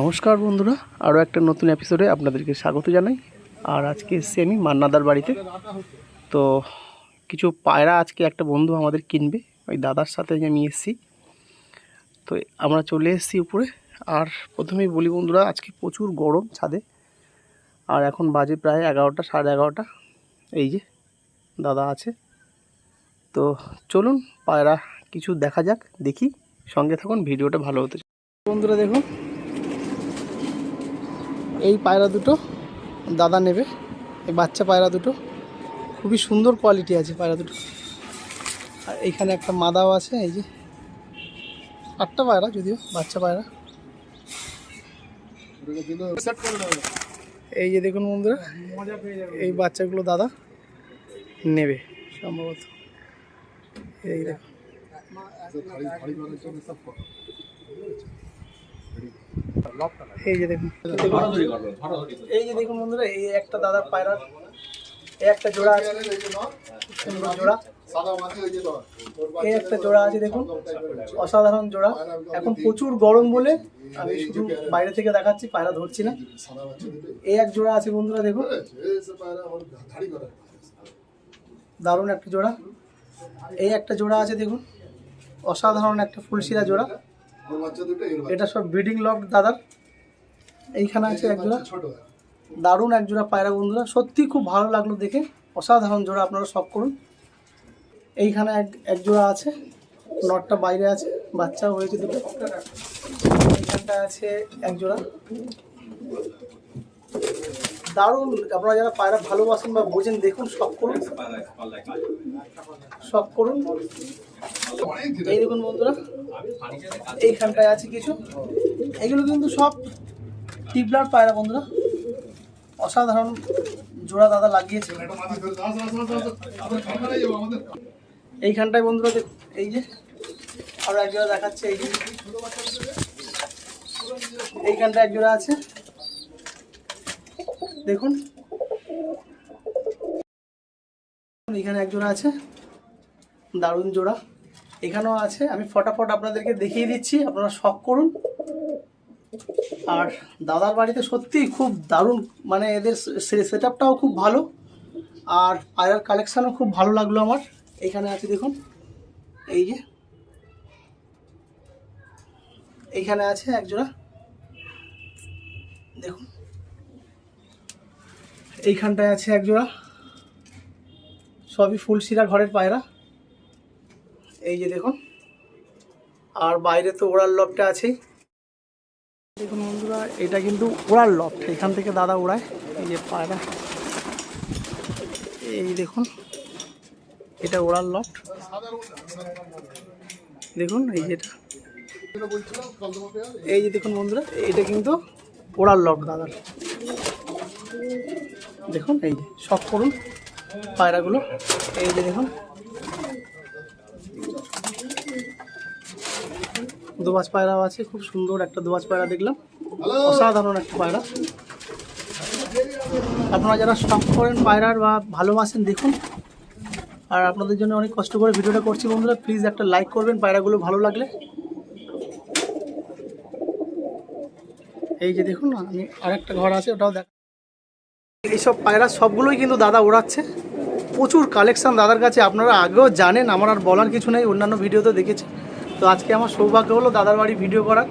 নমস্কার বন্ধুরা, আরও একটা নতুন এপিসোডে আপনাদেরকে স্বাগত জানাই। আর আজকে এসেছি আমি মান্নাদার বাড়িতে। তো কিছু পায়রা আজকে একটা বন্ধু আমাদের কিনবে, ওই দাদার সাথে আমি এসছি। তো আমরা চলে এসেছি উপরে। আর প্রথমেই বলি বন্ধুরা, আজকে প্রচুর গরম ছাদে। আর এখন বাজে প্রায় এগারোটা, সাড়ে এগারোটা। এই যে দাদা আছে। তো চলুন পায়রা কিছু দেখা যাক, দেখি। সঙ্গে থাকুন, ভিডিওটা ভালো হতে বন্ধুরা দেখুন এই পায়রা দুটো দাদা নেবে, এই বাচ্চা পায়রা দুটো। খুবই সুন্দর কোয়ালিটি আছে পায়রা দুটো। আর এইখানে একটা মাদাও আছে, এই যে। আটটা পায়রা যদিও, বাচ্চা পায়রা। এই যে দেখুন বন্ধুরা, এই বাচ্চাগুলো দাদা নেবে সম্ভবত। এই দেখুন। এই যে দেখুন। এই যে দেখুন বন্ধুরা, এই একটা দাদার পায়রার এই একটা জোড়া আছে। জোড়া। এই একটা জোড়া আছে দেখুন, অসাধারণ জোড়া। এখন প্রচুর গরম বলে আমি শুধু বাইরে থেকে দেখাচ্ছি, পায়রা ধরছি না। এই এক জোড়া আছে বন্ধুরা, দেখুন। দারুণ একটা জোড়া। এই একটা জোড়া আছে দেখুন, অসাধারণ একটা ফুলশিরা জোড়া। এটা সব ব্রিডিং লক দাদার। এইখানে আছে এক জোড়া। দারুণ এক জোড়া পায়রা বন্ধুরা। সত্যি খুব ভালো লাগল দেখে। অসাধারণ জোড়া আপনারা সব করুন। এইখানে এক এক জোড়া আছে। নটটা বাইরে আছে। বাচ্চাও হয়েছে দুটো। এইখানটা আছে এক জোড়া। দারুণ। আপনারা যারা পায়রা ভালোবাসেন বা বোঝেন দেখুন সব করুন। সব করুন। এই দেখুন বন্ধুরা, এইখানটায় আছে কিছু। এগুলো কিন্তু সব টিবলার পায়রা বন্ধুরা। অসাধারণ জোড়া দাদা লাগিয়েছে। এইখানটায় বন্ধুরা এই যে, আরও এক জোড়া দেখাচ্ছে, এই যে। এইখানটা এক জোড়া আছে। দেখুন। এখানে এক জোড়া আছে। দারুণ জোড়া। এখানেও আছে, আমি ফটাফট আপনাদেরকে দেখিয়ে দিচ্ছি, আপনারা শখ করুন। আর দাদার বাড়িতে সত্যিই খুব দারুণ মানে এদের সেট আপটাও খুব ভালো। আর পায়রার কালেকশানও খুব ভালো লাগল আমার। এখানে আছে দেখুন, এই যে। এইখানে আছে এক জোড়া। দেখুন। এইখানটায় আছে এক জোড়া। সবই ফুলশিরা ঘরের পায়রা। এই যে দেখুন। আর বাইরে তো ওড়ার লফটা আছেই। দেখুন বন্ধুরা, এটা কিন্তু ওড়ার লফট এখান থেকে দাদা ওড়ায়। এই যে পায়রা। এই দেখুন, এটা ওড়ার লফট দেখুন, এই যেটা এই যে দেখুন বন্ধুরা, এটা কিন্তু ওড়ার লফট দাদার দেখুন, এই যে শখ করুন পায়রাগুলো। এই যে দেখুন দুবাজ পায়রাও আছে খুব সুন্দর একটা দুবাজ পায়রা দেখলাম। অসাধারণ একটা পায়রা। আপনারা যারা শখ করেন পায়রার বা ভালোবাসেন দেখুন। আর আপনাদের জন্য অনেক কষ্ট করে ভিডিওটা করছি বন্ধুরা প্লিজ একটা লাইক করবেন পায়রাগুলো ভালো লাগলে। এই যে দেখুন আমি আরেকটা ঘর আছে ওটাও দেখ এইসব পায়রা সবগুলোই কিন্তু দাদা ওড়াচ্ছে। প্রচুর কালেকশান দাদার কাছে আপনারা আগেও জানেন আমার আর বলার কিছু নেই অন্যান্য ভিডিওতে দেখেছি। তো আজকে আমার সৌভাগ্য হলো দাদার বাড়ি ভিডিও করার।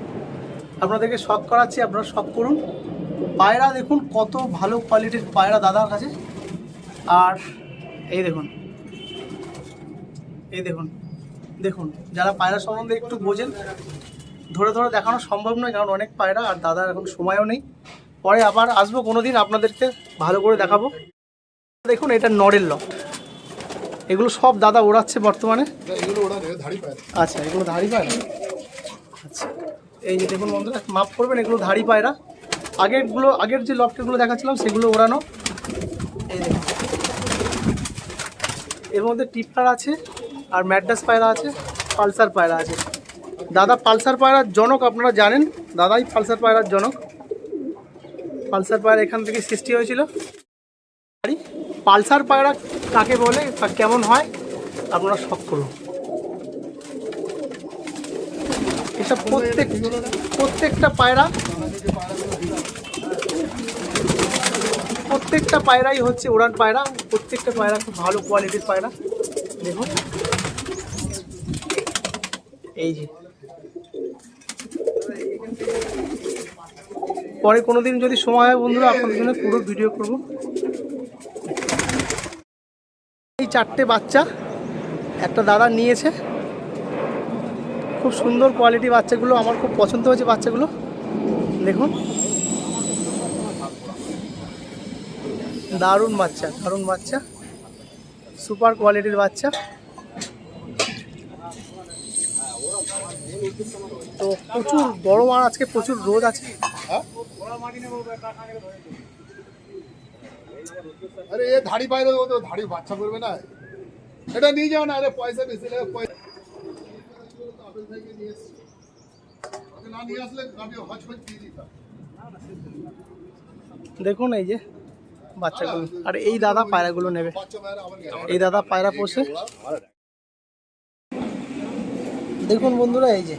আপনাদেরকে শখ করাচ্ছি, আপনারা শখ করুন। পায়রা দেখুন, কত ভালো কোয়ালিটির পায়রা দাদার কাছে। আর এই দেখুন এই দেখুন দেখুন, যারা পায়রা সম্বন্ধে একটু বোঝেন, ধরে ধরে দেখানো সম্ভব নয়, কারণ অনেক পায়রা, আর দাদার এখন সময়ও নেই। পরে আবার আসব কোনো দিন আপনাদেরকে ভালো করে দেখাবো। দেখুন, এটা নড়ের লক। এগুলো সব দাদা ওড়াচ্ছে বর্তমানে। আচ্ছা এগুলো ধাড়ি পায়রা আচ্ছা। এই যে দেখুন বন্ধুরা মাপ করবেন, এগুলো ধাড়ি পায়রা আগেরগুলো, আগের যে লফটেগুলো দেখাচ্ছিলাম, সেগুলো ওড়ানো। এর মধ্যে টিপটার আছে, আর ম্যাড্রাস পায়রা আছে, পালসার পায়রা আছে। দাদা, পালসার পায়রার জনক আপনারা জানেন? দাদাই পালসার পায়রার জনক। পালসার পায়রা এখান থেকে সৃষ্টি হয়েছিল। পালসার পায়রা কাকে বলে বা কেমন হয়, আপনারা শখ করুন। এসব প্রত্যেক প্রত্যেকটা পায়রা প্রত্যেকটা পায়রাই হচ্ছে ওড়ান পায়রা। প্রত্যেকটা পায়রা খুব ভালো কোয়ালিটির পায়রা। দেখুন। এই যে। পরে কোনোদিন যদি সময় হয় বন্ধুরা, আপনাদের জন্য পুরো ভিডিও করব। এই চারটে বাচ্চা একটা দাদা নিয়েছে। খুব সুন্দর কোয়ালিটি বাচ্চাগুলো, আমার খুব পছন্দ হয়েছে বাচ্চাগুলো। দেখুন। দারুণ বাচ্চা দারুণ বাচ্চা। সুপার কোয়ালিটির বাচ্চা। তো প্রচুর, বড় মাছ আজকে প্রচুর রোদ আছে। আরে, এ ধাড়ি তো ধাড়ি বাচ্চা করবে না। এটা নিয়ে যাও না, আরে পয়সা বেশি পয়সা থেকে নিয়ে এসছি। ওকে না নিয়ে আসলে আমি হজ হজ দিয়ে দিতাম দেখুন এই যে বাচ্চাগুলো। আর এই দাদা পায়রাগুলো নেবে। এই দাদা পায়রা পোষে। দেখুন বন্ধুরা, এই যে।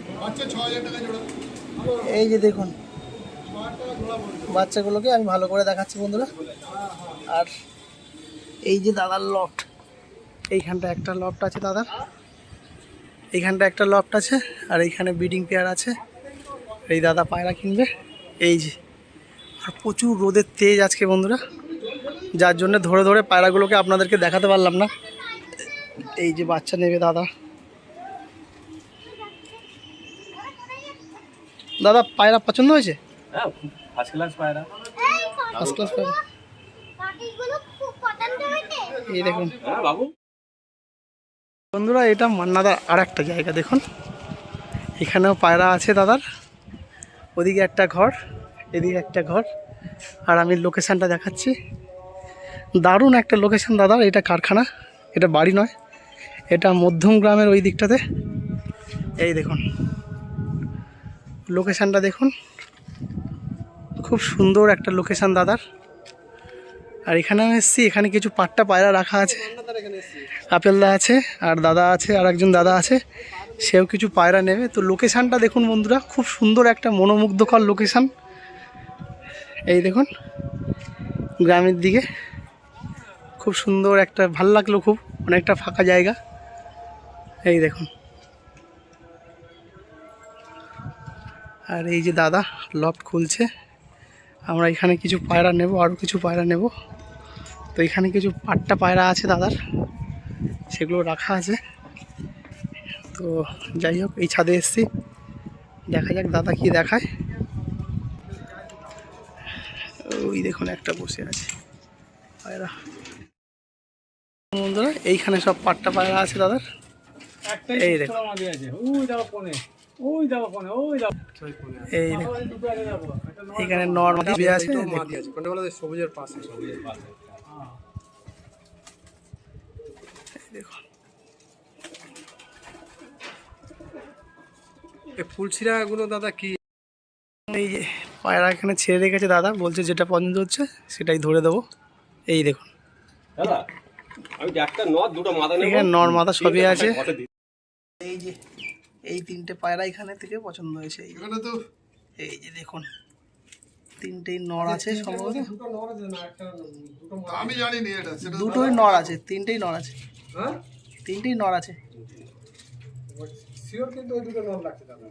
এই যে দেখুন। বাচ্চাগুলোকে আমি ভালো করে দেখাচ্ছি বন্ধুরা। আর এই যে দাদার লট। এইখানটা একটা লট আছে দাদার। এইখানটা একটা লফট আছে আর এইখানে ব্রিডিং পেয়ার আছে। এই দাদা পায়রা কিনবে। এই যে আর প্রচুর রোদের তেজ আজকে বন্ধুরা। যার জন্য ধরে ধরে পায়রাগুলোকে আপনাদেরকে দেখাতে পারলাম না। এই যে বাচ্চা নেবে দাদা। দাদা পায়রা পছন্দ হয়েছে? হ্যাঁ ফার্স্ট ক্লাস পায়রা। ফার্স্ট ক্লাস পায়রা। এই দেখুন। হ্যাঁ বাবু। বন্ধুরা, এটা মান্নাদার আর একটা জায়গা, দেখুন। এখানেও পায়রা আছে দাদার। ওদিকে একটা ঘর, এদিকে একটা ঘর। আর আমি লোকেশানটা দেখাচ্ছি। দারুণ একটা লোকেশান দাদার, এটা কারখানা। এটা বাড়ি নয়, এটা মধ্যম গ্রামের ওই দিকটাতে। এই দেখুন, লোকেশানটা দেখুন। খুব সুন্দর একটা লোকেশান দাদার। আর এখানে আমি এসেছি, এখানে কিছু পাট্টা পায়রা রাখা আছে। আপেলদা আছে, আর দাদা আছে, আর একজন দাদা আছে। সেও কিছু পায়রা নেবে। তো লোকেশানটা দেখুন বন্ধুরা, খুব সুন্দর একটা মনোমুগ্ধকর লোকেশান। এই দেখুন, গ্রামের দিকে। খুব সুন্দর একটা, ভালো লাগল খুব, অনেকটা ফাঁকা জায়গা। এই দেখুন। আর এই যে দাদা, লফট খুলছে। আমরা এখানে কিছু পায়রা নেব আরও কিছু পায়রা নেব। তো এখানে কিছু পাট্টা পায়রা আছে দাদার। সেগুলো রাখা আছে। তো যাই হোক এই ছাদে এসছি। দেখা যাক দাদা কি দেখায়। ওই দেখুন একটা বসে আছে। পায়রা। বন্ধুরা এইখানে সব পাট্টা পায়রা আছে দাদার। এই দেখুন। ওই যাব কোনে ওই যাব কোনে ওই যাব এই দেখুন। এখানে নর্মাল আছে। সবুজের পাশে। সবুজের পাশে। দেখুন ফুলছিরা গুলো দাদা কি? এই যে পায়রা এখানে ছেড়ে রেখেছে দাদা বলছে যেটা পছন্দ হচ্ছে সেটাই ধরে দেবো। এই দেখুন। দাদা আমি দুটো মাথা নেব। এখানে নর মাথা সবই আছে। এই যে এই তিনটে পায়রা এখানে থেকে পছন্দ হয়েছে। এই তো এই যে দেখুন। তিনটেই নর আছে সম্ভবত। আমি জানি নি এটা দুটোই নর আছে তিনটেই নর আছে। তিনটেই নর আছে। শিওর কিন্তু ওই দুটো নল লাগছে দাদা।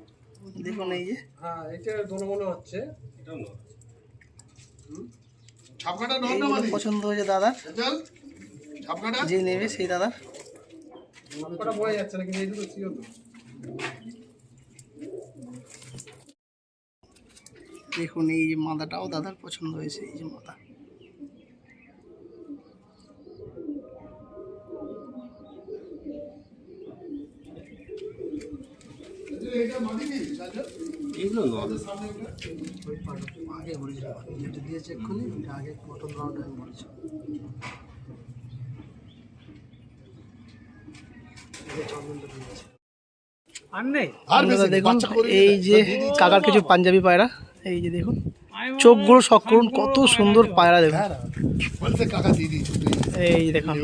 দেখুন এই যে। হ্যাঁ এটা দোনো মনে হচ্ছে। এটাও নথ। ছাপকাটা নন না মাদি পছন্দ হয়েছে চল ছাপকাটা যে নেবে সেই দাদার। ওটা বোঝা যাচ্ছে না কিন্তু এই দুটো শিওর দেখুন এই যে মাদাটাও দাদার পছন্দ হয়েছে এই যে মাদা এটা মাদি নি রাজা এগুলো আগে বলেছিল যেটা দিয়েছে এক্ষুনি আগে প্রথম রাউন্ডে আমি বলেছি। আর নেই? আর বন্ধুরা বেশি দেখুন এই যে কাকার কিছু পাঞ্জাবি পায়রা? এই যে দেখুন চোখগুলো শখ করুন কত সুন্দর পায়রা দেখুন। বলছে কাকা দিদি এই যে দেখুন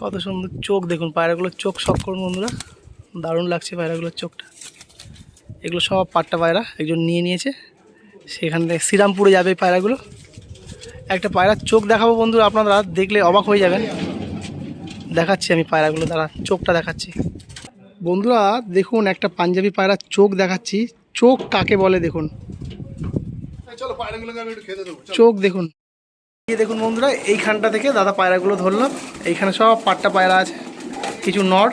কত সুন্দর চোখ দেখুন পায়রাগুলোর চোখ শখ করুন বন্ধুরা। দারুণ লাগছে পায়রাগুলোর চোখটা। এগুলো সব পাট্টা পায়রা একজন নিয়ে নিয়েছে। সেখান থেকে শ্রীরামপুরে যাবে এই পায়রাগুলো। একটা পায়রার চোখ দেখাবো বন্ধুরা আপনারা দেখলে অবাক হয়ে যাবেন। দেখাচ্ছি আমি পায়রাগুলো দ্বারা চোখটা দেখাচ্ছি। বন্ধুরা দেখুন একটা পাঞ্জাবি পায়রার চোখ দেখাচ্ছি। চোখ কাকে বলে দেখুন। চোখ দেখুন। দেখুন বন্ধুরা এইখানটা থেকে দাদা পায়রাগুলো ধরলাম। এইখানে সব পাট্টা পায়রা আছে কিছু নর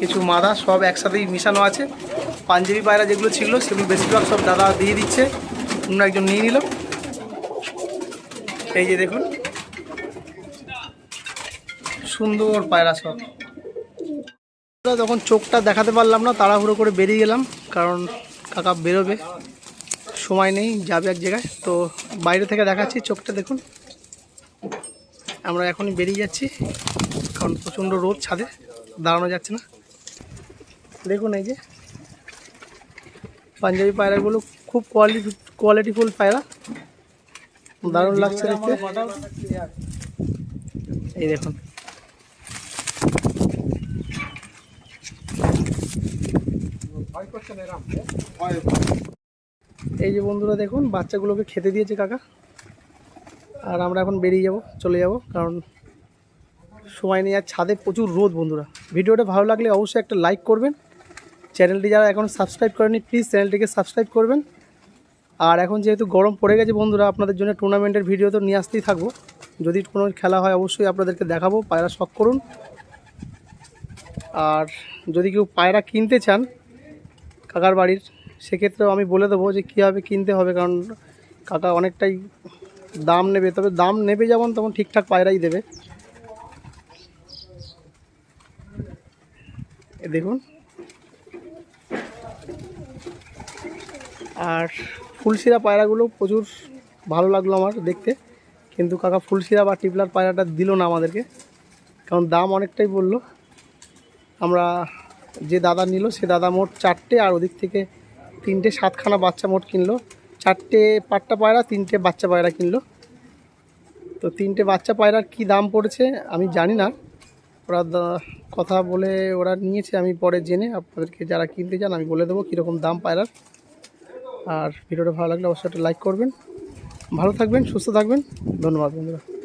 কিছু মাদা সব একসাথেই মিশানো আছে। পাঞ্জাবি পায়রা যেগুলো ছিল সেগুলো বেশিরভাগ সব দাদা দিয়ে দিচ্ছে। অন্য একজন নিয়ে নিল। এই যে দেখুন সুন্দর পায়রা সব। তখন চোখটা দেখাতে পারলাম না, তাড়াহুড়ো করে বেরিয়ে গেলাম, কারণ কাকা বেরোবে। সময় নেই, যাবে এক জায়গায়। তো বাইরে থেকে দেখাচ্ছি চোখটা, দেখুন। আমরা এখনই বেরিয়ে যাচ্ছি, কারণ প্রচণ্ড রোদ ছাদে, দাঁড়ানো যাচ্ছে না। দেখুন এই যে, পাঞ্জাবি পায়রাগুলো খুব কোয়ালিটি কোয়ালিটিফুল পায়রা। দারুণ লাগছে দেখতে। এই দেখুন। এই যে বন্ধুরা দেখুন, বাচ্চাগুলোকে খেতে দিয়েছে কাকা। আর আমরা এখন বেরিয়ে যাব, চলে যাব, কারণ সময় নেই, আর ছাদে প্রচুর রোদ বন্ধুরা। ভিডিওটা ভালো লাগলে অবশ্যই একটা লাইক করবেন। চ্যানেলটি যারা এখন সাবস্ক্রাইব করেনি প্লিজ চ্যানেলটিকে সাবস্ক্রাইব করবেন। আর এখন যেহেতু গরম পড়ে গেছে বন্ধুরা, আপনাদের জন্য টুর্নামেন্টের ভিডিও তো নিয়ে আসতেই থাকব। যদি কোনো খেলা হয়, অবশ্যই আপনাদেরকে দেখাবো, পায়রা শখ করুন। আর যদি কেউ পায়রা কিনতে চান কাকার বাড়ির, সেক্ষেত্রেও আমি বলে দেবো যে কীভাবে কিনতে হবে, কারণ কাকা অনেকটাই দাম নেবে, তবে দাম নেবে যেমন তখন ঠিকঠাক পায়রাই দেবে। দেখুন। আর ফুলশিরা পায়রাগুলো প্রচুর ভালো লাগল আমার দেখতে, কিন্তু কাকা ফুলশিরা বা টিপলার পায়রাটা দিল না আমাদেরকে, কারণ দাম অনেকটাই বলল। আমরা যে দাদা নিল, সে দাদা মোট চারটে, আর ওদিক থেকে তিনটে, সাতখানা বাচ্চা মোট কিনলো। চারটে পাট্টা পায়রা, তিনটে বাচ্চা পায়রা কিনলো। তো তিনটে বাচ্চা পায়রার কি দাম পড়েছে, আমি জানি না। ওরা কথা বলে ওরা নিয়েছে, আমি পরে জেনে আপনাদেরকে যারা কিনতে চান, আমি বলে দেবো কীরকম দাম পায়রার। আর ভিডিওটা ভালো লাগলে অবশ্যই একটা লাইক করবেন। ভালো থাকবেন, সুস্থ থাকবেন। ধন্যবাদ, বন্ধুরা।